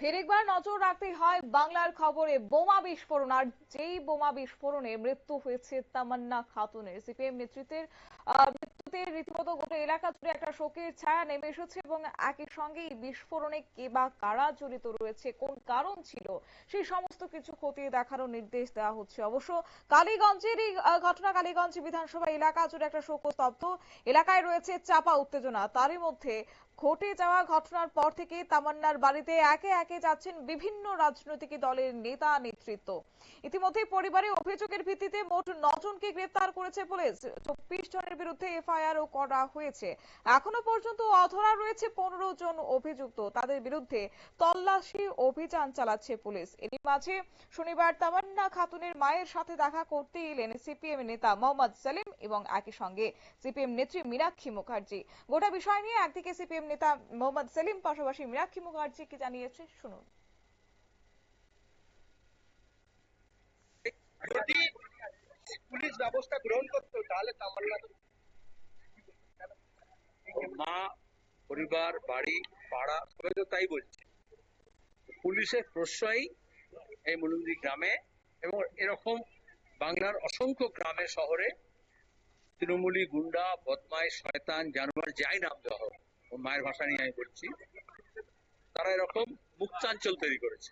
ফের একবার নজর রাখতে হয় বাংলার খবরে বোমা বিস্ফোরণ। আর যেই বোমা বিস্ফোরণে মৃত্যু হয়েছে তামান্না খাতুনের। সিপিএম নেতৃত্বের মৃত্যুতে রীতিমতো গোটা এলাকা জুড়ে একটা শোকের ছায়া নেমে এসেছে এবং একই সঙ্গে এই বিস্ফোরণে কে বা কারা জড়িত রয়েছে, কোন কারণ ছিল, সেই সমস্ত কিছু খতিয়ে দেখারও নির্দেশ দেওয়া হচ্ছে। অবশ্য কালীগঞ্জের এই ঘটনা কালীগঞ্জ বিধানসভা এলাকা জুড়ে একটা শোকস্তব্ধ এলাকায় রয়েছে চাপা উত্তেজনা। তারই মধ্যে ঘটে যাওয়া ঘটনার পর থেকে তামান্নার বাড়িতে একে একে যাচ্ছেন বিভিন্ন রাজনৈতিক দলের নেতা নেতৃত্ব। ইতিমধ্যে পরিবারের অভিযোগের ভিত্তিতে মোট নজনকে গ্রেপ্তার করেছে পুলিশ। চব্বিশ জনের বিরুদ্ধে এফআইআর ও করা হয়েছে। এখনও পর্যন্ত অধরা রয়েছে পনেরো জন অভিযুক্ত। তাদের বিরুদ্ধে তল্লাশি অভিযান চালাচ্ছে পুলিশ। এরই মাঝে শনিবার তামান্না খাতুনের মায়ের সাথে দেখা করতে এলেন সিপিএম নেতা মোহাম্মদ সেলিম এবং একই সঙ্গে সিপিএম নেত্রী মীনাক্ষী মুখার্জি। গোটা বিষয় নিয়ে একদিকে সিপিএম নেতা মোহাম্মদ সেলিম, পাশাপাশি মীনাক্ষী মুখার্জি কি জানিয়েছে? শুনুন। যদি পুলিশ ব্যবস্থা গ্রহণ তাহলে মা, পরিবার, বাড়ি, পাড়া, সবাই তো তাই বলছে। পুলিশের প্রশ্রয় এই মুলুন্দি গ্রামে এবং এরকম বাংলার অসংখ্য গ্রামে, শহরে তৃণমূলী গুন্ডা বদমাই শয়তান, জানোয়ার, যাই নাম দেওয়া হোক, ওর মায়ের ভাষা নিয়ে আমি বলছি, তারা এরকম মুক্তাঞ্চল তৈরি করেছে।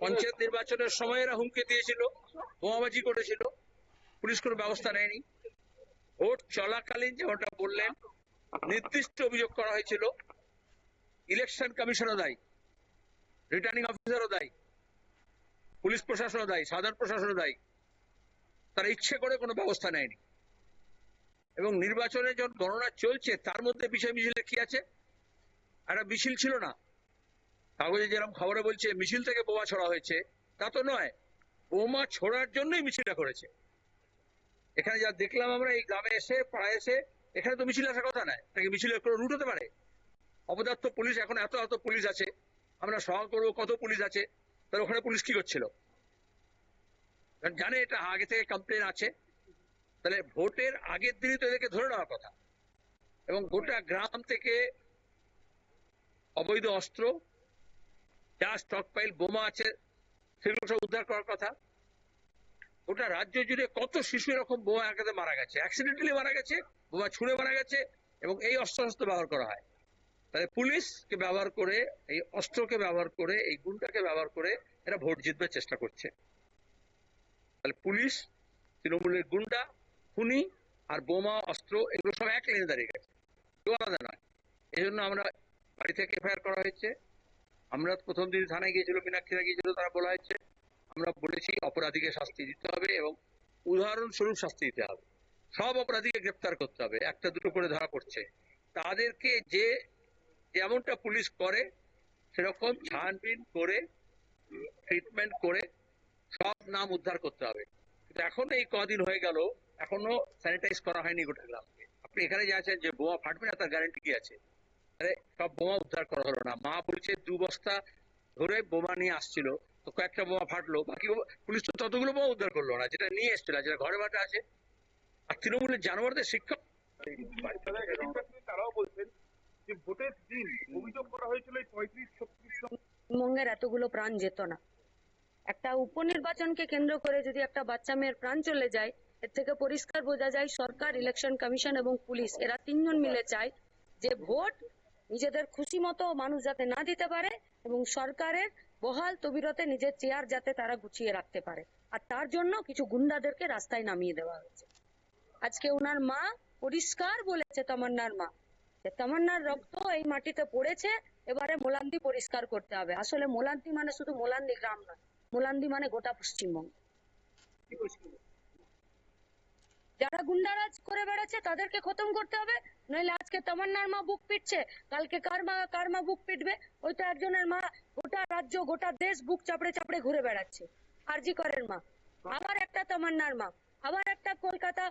পঞ্চায়েত নির্বাচনের সময় এরা হুমকি দিয়েছিল, বোমাবাজি করেছিল, পুলিশ কোনো ব্যবস্থা নেয়নি। ভোট চলাকালীন যেমনটা বললেন, নির্দিষ্ট অভিযোগ করা হয়েছিল, ইলেকশন কমিশনও দায়ী, রিটার্নিং অফিসারও দায়ী, পুলিশ প্রশাসনও দায়ী, সাধারণ প্রশাসনও দায়ী, তারা ইচ্ছে করে কোনো ব্যবস্থা নেয়নি। এবং নির্বাচনে যখন গণনা চলছে, তার মধ্যে বিষয় মিছিলে কি আছে? একটা মিছিল ছিল না? কাগজে যেরকম খবরে বলছে, মিছিল থেকে বোমা ছড়া হয়েছে। তা তো নয়, বোমা ছোড়ার জন্যই মিছিলটা করেছে। এখানে যা দেখলাম আমরা, এই গ্রামে এসে, পাড়ায় এসে, এখানে তো মিছিল আসার কথা নয়। নাকি মিছিলের কোনো রুট হতে পারে? অপদার্থ পুলিশ, এখন এত এত পুলিশ আছে। আমরা সওয়াল করব কত পুলিশ আছে? তাহলে ওখানে পুলিশ কি করছিল? জানে এটা আগে থেকে কমপ্লেন আছে। তাহলে ভোটের আগের দিনই তো এদেরকে ধরে নেওয়ার কথা। এবং গোটা গ্রাম থেকে অবৈধ অস্ত্র, যা স্টক পাইল বোমা আছে, সেগুলো সব উদ্ধার করার কথা। গোটা রাজ্য জুড়ে কত শিশু এরকম বোমা আঘাতে মারা গেছে। অ্যাক্সিডেন্টালি মারা গেছে, বোমা ছুঁড়ে মারা গেছে, এবং এই অস্ত্র শস্ত্র ব্যবহার করা হয়। তাহলে পুলিশকে ব্যবহার করে, এই অস্ত্রকে ব্যবহার করে, এই গুণটাকে ব্যবহার করে এরা ভোট জিতবার চেষ্টা করছে। তাহলে পুলিশ, তৃণমূলের গুন্ডা খুনি আর বোমা, অস্ত্র, এগুলো সব এক লেনে দাঁড়িয়ে গেছে। কেউ আলাদা নয়। এই জন্য আমরা বাড়ি থেকে এফআইআর করা হয়েছে। আমরা প্রথম দিন থানায় গিয়েছিল মীনাক্ষীরা গিয়েছিল, তারা বলা হয়েছে, আমরা বলেছি অপরাধীকে শাস্তি দিতে হবে এবং উদাহরণস্বরূপ শাস্তি দিতে হবে। সব অপরাধীকে গ্রেপ্তার করতে হবে। একটা, দুটো করে ধরা পড়ছে। তাদেরকে যে যেমনটা পুলিশ করে, সেরকম ছানবিন করে, ট্রিটমেন্ট করে সব নাম উদ্ধার করতে হবে। এখন এই কদিন হয়ে গেল এখনও স্যানিটাইজ করা হয়নি গোটা গ্রামকে। আপনি এখানে যে আছেন যে বোমা ফাটবে না তার গ্যারান্টি কি আছে? আরে সব বোমা উদ্ধার করা হলো না। মা বলছে দু বস্তা ধরে বোমা নিয়ে আসছিল তো কয়েকটা বোমা ফাটলো। বাকি পুলিশ তো ততগুলো বোমা উদ্ধার করল না যেটা নিয়ে এসছিল যেটা ঘরে বাটা আছে। আর তৃণমূলের জানোয়ারদের শিক্ষা তারাও বলছেন যে ভোটের দিন অভিযোগ করা হয়েছিল এই পঁয়ত্রিশ ছত্রিশ পশ্চিমবঙ্গের এতগুলো প্রাণ যেত না। একটা উপনির্বাচনকে কেন্দ্র করে যদি একটা বাচ্চা মেয়ের প্রাণ চলে যায় এর থেকে পরিষ্কার বোঝা যায় সরকার ইলেকশন কমিশন এবং পুলিশ, এরা তিনজন মিলে চায় যে ভোট নিজেদের খুশি মতো মানুষ যাতে না দিতে পারে এবং সরকারের বহাল তবিরতে নিজের চেয়ার যাতে তারা গুছিয়ে রাখতে পারে। আর তার জন্য কিছু গুন্ডাদেরকে রাস্তায় নামিয়ে দেওয়া হয়েছে। আজকে ওনার মা পরিষ্কার বলেছে, তামান্নার মা, যে তামান্নার রক্ত এই মাটিতে পড়েছে, এবারে মোলান্দি পরিষ্কার করতে হবে। আসলে মোলান্দি মানে শুধু মোলান্দি গ্রাম নয় মোলান্দি মানে গোটা পশ্চিমবঙ্গ। যারা গুন্ডারাজ করে বেড়াচ্ছে তাদেরকে খতম করতে হবে। নইলে আজকে তামান্নার মা বুক পিটছে, কালকে কার মা কার মা বুক পিটবে? ওই তো একজনের মা গোটা রাজ্য, গোটা দেশ বুক চাপড়ে চাপড়ে ঘুরে বেড়াচ্ছে, আরজি করেন মা। আবার একটা তামান্নার মা, আবার একটা কলকাতা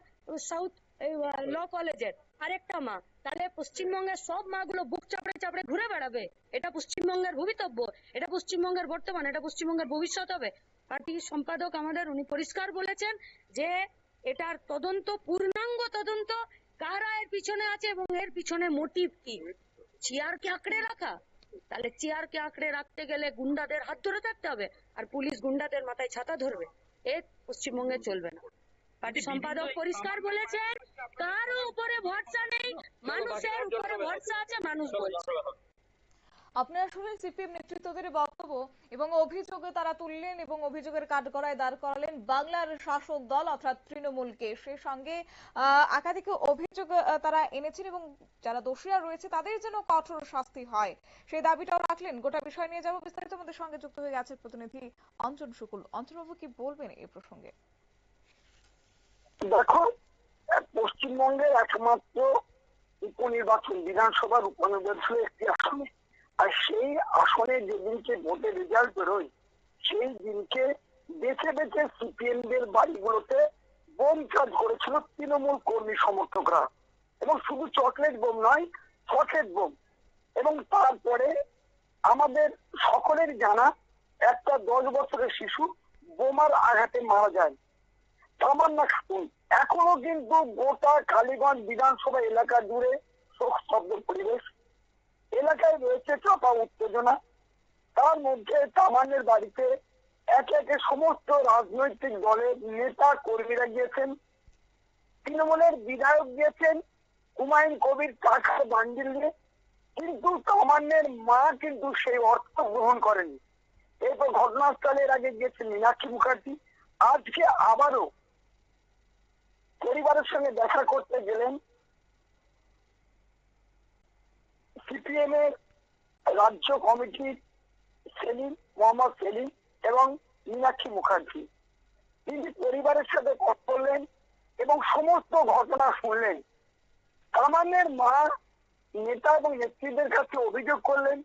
সাউথ ল কলেজের আরেকটা মা। তাহলে পশ্চিমবঙ্গের সব মাগুলো বুক চাপড়ে চাপড়ে ঘুরে বেড়াবে? এটা পশ্চিমবঙ্গের ভবিতব্য এটা পশ্চিমবঙ্গের বর্তমান, এটা পশ্চিমবঙ্গের ভবিষ্যৎ হবে। পার্টি সম্পাদক আমাদের, উনি পরিষ্কার বলেছেন যে এটার তদন্ত পূর্ণাঙ্গ তদন্ত কারা এর পিছনে আছে এবং এর পিছনে মোটিভ কি? চেয়ারকে আঁকড়ে রাখা? তাহলে চেয়ারকে আঁকড়ে রাখতে গেলে গুন্ডাদের হাত ধরে থাকতে হবে আর পুলিশ গুন্ডাদের মাথায় ছাতা ধরবে। এ পশ্চিমবঙ্গে চলবে না। পার্টি সম্পাদক পরিষ্কার বলেছেন কারও উপরে ভরসা নেই মানুষের উপরে ভরসা আছে মানুষ বলছে। আপনারা শুনলেন সিপিএম নেতৃত্বদের বক্তব্য এবং অভিযোগ তারা তুললেন এবং অভিযোগের কাঠগড়ায় দাঁড় করালেন বাংলার শাসক দল, অর্থাৎ তৃণমূলকে। সে সঙ্গে একাধিক অভিযোগ তারা এনেছেন এবং যারা দোষীরা রয়েছে তাদের যেন কঠোর শাস্তি হয়। সেই দাবিটাও রাখলেন। গোটা বিষয় নিয়ে যাব বিস্তারিত। আমাদের সঙ্গে যুক্ত হয়ে গেছে প্রতিনিধি অঞ্জন শুকুল। অঞ্জনবাবু কি বলবেন এই প্রসঙ্গে? দেখো, পশ্চিমবঙ্গের একমাত্র উপনির্বাচন, বিধানসভার উপনির্বাচন একটি আসনে। আর সেই আসনে যেদিনকে ভোটের রেজাল্ট বেরোয়, সেই দিনকে বেছে বেছে সিপিএম দের বাড়িগুলোতে বোম চার্জ করেছিল তৃণমূল কর্মী সমর্থকরা। এবং শুধু চকলেট বোম নয় চকলেট বোম। এবং তারপরে আমাদের সকলের জানা একটা দশ বছরের শিশু বোমার আঘাতে মারা যায়। তামান্না খাতুন, এখনও কিন্তু গোটা কালীগঞ্জ বিধানসভা এলাকা জুড়ে শোক স্তব্ধ পরিবেশ। এলাকায় রয়েছে চাপা উত্তেজনা। তার মধ্যে তামান্নের বাড়িতে একে একে সমস্ত রাজনৈতিক দলের নেতা কর্মীরা গিয়েছেন। তৃণমূলের বিধায়ক গিয়েছেন, হুমায়ুন কবির টাকার বান্ডিল নিয়ে। কিন্তু তামান্নের মা কিন্তু সেই অর্থ গ্রহণ করেনি। এরপর ঘটনাস্থলের আগে গিয়েছেন মীনাক্ষী মুখার্জি। আজকে আবারও পরিবারের সঙ্গে দেখা করতে গেলেন সিপিএম এর রাজ্য কমিটির সেলিম, মোহাম্মদ সেলিম এবং মীনাক্ষী মুখার্জি। তিনি পরিবারের সাথে কথা বললেন এবং সমস্ত ঘটনা শুনলেন। কামানের মা, নেতা এবং নেত্রীদের কাছে অভিযোগ করলেন,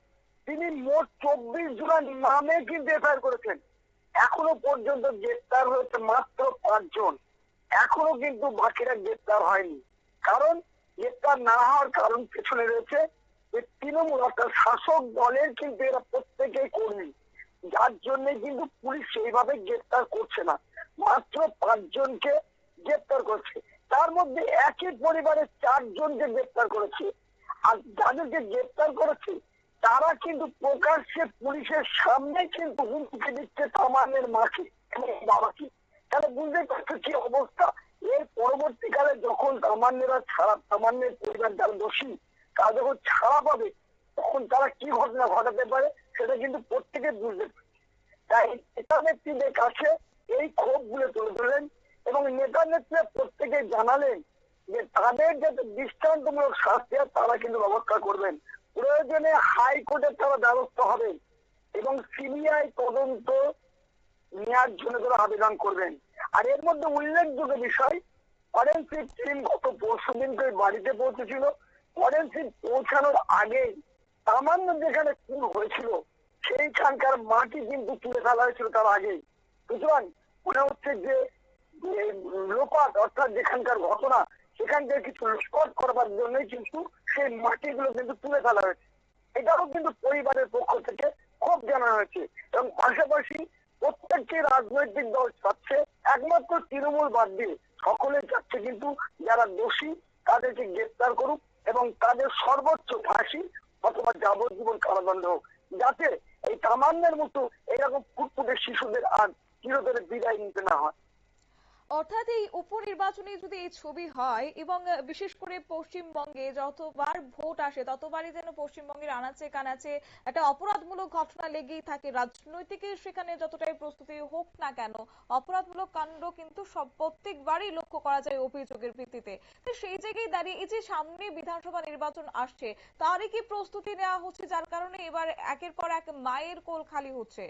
তিনি মোট চব্বিশ জনের নামে কিন্তু এফআইআর করেছেন। এখনও পর্যন্ত গ্রেপ্তার হয়েছে মাত্র পাঁচজন। এখনও কিন্তু বাকিরা গ্রেপ্তার হয়নি। কারণ গ্রেপ্তার না হওয়ার কারণ পেছনে রয়েছে যে তৃণমূল অর্থাৎ শাসক দলের কিন্তু এরা প্রত্যেকেই কর্মী। যার জন্য কিন্তু পুলিশ সেইভাবে গ্রেপ্তার করছে না। মাত্র পাঁচজনকে গ্রেপ্তার করছে। তার মধ্যে একই পরিবারের চারজনকে গ্রেপ্তার করেছে। আর যাদেরকে গ্রেপ্তার করেছে, তারা কিন্তু প্রকাশ্যে পুলিশের সামনে কিন্তু হুমকি দিচ্ছে তামানের মাকে বাবাকে। তাহলে বুঝতে পারছ কি অবস্থা? এর পরবর্তীকালে যখন তামান্নেরা ছাড়া তামান্নের পরিবার যারা দোষী তারা যখন ছাড়া পাবে, তখন তারা কি ঘটনা ঘটাতে পারে সেটা কিন্তু প্রত্যেকে বুঝতে তাই নেতা নেত্রীদের কাছে এই ক্ষোভগুলো তুলে ধরলেন এবং নেতা নেত্রীরা প্রত্যেকে জানালেন যে তাদের যাতে দৃষ্টান্তমূলক শাস্তি তারা কিন্তু ব্যবস্থা করবেন। প্রয়োজনে হাইকোর্টের তারা ব্যবস্থা হবে এবং সিবিআই তদন্ত নেওয়ার জন্য তারা আবেদন করবেন। আর এর মধ্যে উল্লেখযোগ্য বিষয়, ফরেন্সিক টিম গত পরশু দিনকে বাড়িতে পৌঁছেছিল। ফরেন্সিক পৌঁছানোর আগে সামান্য যেখানে খুন হয়েছিল, সেইখানকার মাটি কিন্তু তুলে ফেলা হয়েছিল তার আগেই। সুতরাং মনে হচ্ছে যে লোপাট, অর্থাৎ যেখানকার ঘটনা সেখান থেকে কিছু লুটপাট করবার জন্যই কিন্তু সেই মাটিগুলো কিন্তু তুলে ফেলা হয়েছে। এটাও কিন্তু পরিবারের পক্ষ থেকে খুব জানানো হয়েছে এবং পাশাপাশি প্রত্যেকটি রাজনৈতিক দল চাচ্ছে, একমাত্র তৃণমূল বাদ দিয়ে সকলে চাচ্ছে কিন্তু যারা দোষী, তাদেরকে গ্রেপ্তার করুক। এবং তাদের সর্বোচ্চ ফাঁসি অথবা যাবজ্জীবন কারাদণ্ড হোক, যাতে এই কামান্যের মতো এরকম ফুটফুটে শিশুদের আর চিরতরে বিদায় নিতে না হয়। অর্থাৎ এই উপনির্বাচনে যদি এই ছবি হয় এবং বিশেষ করে পশ্চিমবঙ্গে যতবার ভোট আসে, ততবারই যেন পশ্চিমবঙ্গের আনাচে কানাচে একটা অপরাধমূলক ঘটনা লেগেই থাকে। রাজনৈতিক সেখানে যতটাই প্রস্তুতি হোক না কেন, অপরাধমূলক কাণ্ড কিন্তু সব প্রত্যেকবারই লক্ষ্য করা যায় অভিযোগের ভিত্তিতে। তো সেই জায়গায় দাঁড়িয়ে এই যে সামনে বিধানসভা নির্বাচন আসছে, তারই কি প্রস্তুতি নেওয়া হচ্ছে, যার কারণে এবার একের পর এক মায়ের কোল খালি হচ্ছে?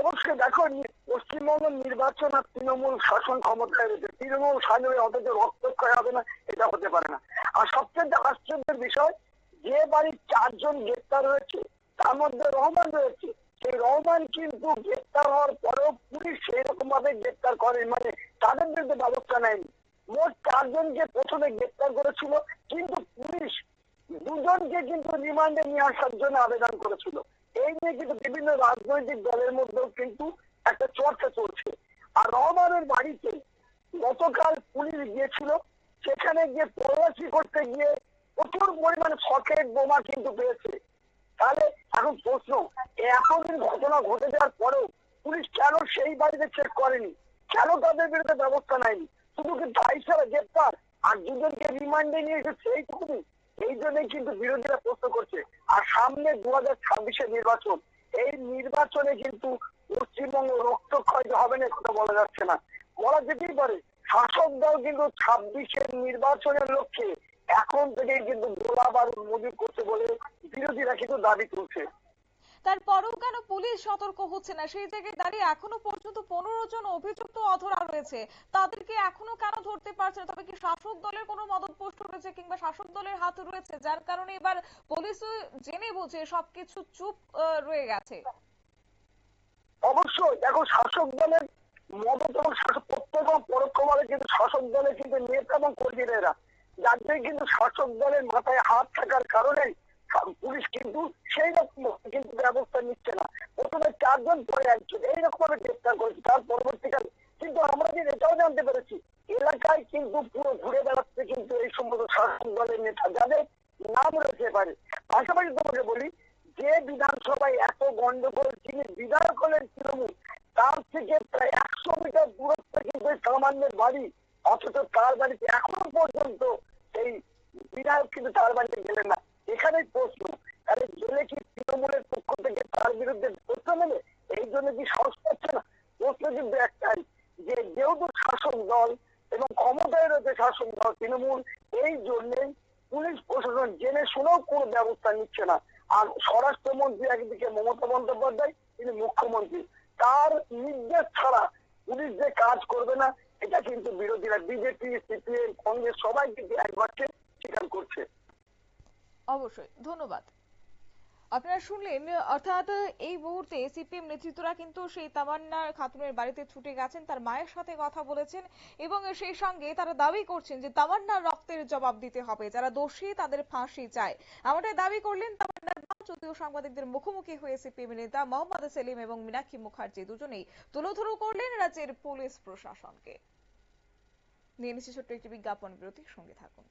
অবশ্যই দেখো পশ্চিমবঙ্গ নির্বাচন আর তৃণমূল শাসন ক্ষমতায় রয়েছে। তৃণমূল শাসনে অথচ রক্তক্ষয় হবে না, এটা হতে পারে না। আর সবচেয়ে আশ্চর্যের বিষয়, যে বাড়ির চারজন গ্রেপ্তার হয়েছে, তার মধ্যে রহমান রয়েছে। সেই রহমান কিন্তু গ্রেপ্তার হওয়ার পরেও পুলিশ সেই রকম ভাবে গ্রেপ্তার করে মানে তাদের বিরুদ্ধে ব্যবস্থা নেয়নি। মোট চারজনকে প্রথমে গ্রেপ্তার করেছিল, কিন্তু পুলিশ দুজনকে কিন্তু রিমান্ডে নিয়ে আসার জন্য আবেদন করেছিল। এই নিয়ে কিন্তু বিভিন্ন রাজনৈতিক দলের মধ্যেও কিন্তু একটা চর্চা চলছে। আর রহমানের বাড়িতে গতকাল পুলিশ গিয়েছিল, সেখানে গিয়ে তল্লাশি করতে গিয়ে প্রচুর পরিমাণে সকেট বোমা কিন্তু পেয়েছে। তাহলে এখন প্রশ্ন এতদিন ঘটনা ঘটে যাওয়ার পরেও পুলিশ কেন সেই বাড়িতে চেক করেনি? কেন তাদের বিরুদ্ধে ব্যবস্থা নেয়নি? শুধু কি দায়ী ছাড়া গ্রেপ্তার? আর দুজনকে রিমান্ডে নিয়ে এসেছে এইটুকুনি এই জন্যই কিন্তু বিরোধীরা প্রশ্ন করছে। আর সামনে দু হাজার ছাব্বিশের নির্বাচন, এই নির্বাচনে কিন্তু পশ্চিমবঙ্গ রক্তক্ষয় যে হবে না কথা বলা যাচ্ছে না। বলা যেতেই পারে, শাসক দল কিন্তু ছাব্বিশের নির্বাচনের লক্ষ্যে এখন থেকেই কিন্তু গোলাবার মজুর করছে বলে বিরোধীরা কিন্তু দাবি তুলছে। তারপরেও কেন পুলিশ সতর্ক হচ্ছে না। সেই জায়গায় দাঁড়িয়ে এখনও পর্যন্ত পনেরো জন অভিযুক্ত অধরা রয়েছে। তাদেরকে এখনও কেন ধরতে পারছে না? তবে কি শাসক দলের কোনো মদতপোষ্ট রয়েছে কিংবা শাসক দলের হাত রয়েছে? যার কারণে এবার পুলিশ জেনে বুঝে সবকিছু চুপ রয়ে গেছে। অবশ্যই। এখন শাসক দলের মদত এবং শাসক প্রত্যক্ষ এবং পরোক্ষভাবে কিন্তু শাসক দলের কিন্তু নেতা এবং কর্মীরা যাদের কিন্তু শাসক দলের মাথায় হাত থাকার কারণে পুলিশ কিন্তু সেই রকম কিন্তু ব্যবস্থা নিচ্ছে না। প্রথমে চারজন পরে একজন এইরকম ভাবে গ্রেপ্তার করেছে, তার পরবর্তীকালে কিন্তু আমরা যে এটাও জানতে পেরেছি, এলাকায় কিন্তু পুরো ঘুরে বেড়াচ্ছে কিন্তু এই সমস্ত শাসক দলের নেতা, যাদের নাম রয়েছে পারে পাশাপাশি তোমাকে বলি, যে বিধানসভায় এত গন্ডগোল, যিনি বিধায়ক হলেন তৃণমূল, তার থেকে প্রায় একশো মিটার দূরত্বে কিন্তু সামান্যের বাড়ি, অথচ তার বাড়িতে এখনও পর্যন্ত সেই বিধায়ক কিন্তু তার বাড়িতে গেলেন না এখানেই প্রশ্ন তাহলে গেলে কি তৃণমূলের পক্ষ থেকে তার বিরুদ্ধে প্রশ্ন নেবে এই জন্য কি সাহস পাচ্ছে না প্রশ্ন কিন্তু একটাই যে যেহেতু শাসক দল এবং ক্ষমতায় রয়েছে শাসক দল তৃণমূল এই জন্যেই পুলিশ প্রশাসন জেনে শুনেও কোনো ব্যবস্থা নিচ্ছে না। আর স্বরাষ্ট্রমন্ত্রী একদিকে মমতা বন্দ্যোপাধ্যায়, তিনি মুখ্যমন্ত্রী। তার নির্দেশ ছাড়া পুলিশ যে কাজ করবে না, এটা কিন্তু বিরোধীরা, বিজেপি, সিপিএম, কংগ্রেস সবাই কিন্তু একবারকে স্বীকার করছে। অবশ্যই, ধন্যবাদ। আপনারা শুনলেন, অর্থাৎ এই মুহূর্তে সিপিএম নেতৃত্বরা কিন্তু সেই তামান্না খাতুনের বাড়িতে ছুটে গেছেন, তার মায়ের সাথে কথা বলেছেন এবং সেই সঙ্গে তারা দাবি করছেন যে তামান্নার রক্তের জবাব দিতে হবে, যারা দোষী তাদের ফাঁসি চায়। এমনটাই দাবি করলেন তামান্নার মা, যদিও সাংবাদিকদের মুখোমুখি হয়ে সিপিএম নেতা মোহাম্মদ সেলিম এবং মীনাক্ষী মুখার্জি দুজনেই তুলোধুলো করলেন রাজ্যের পুলিশ প্রশাসনকে। নিয়ে নিচ্ছি ছোট্ট একটি বিজ্ঞাপন বিরতির সঙ্গে থাকুন।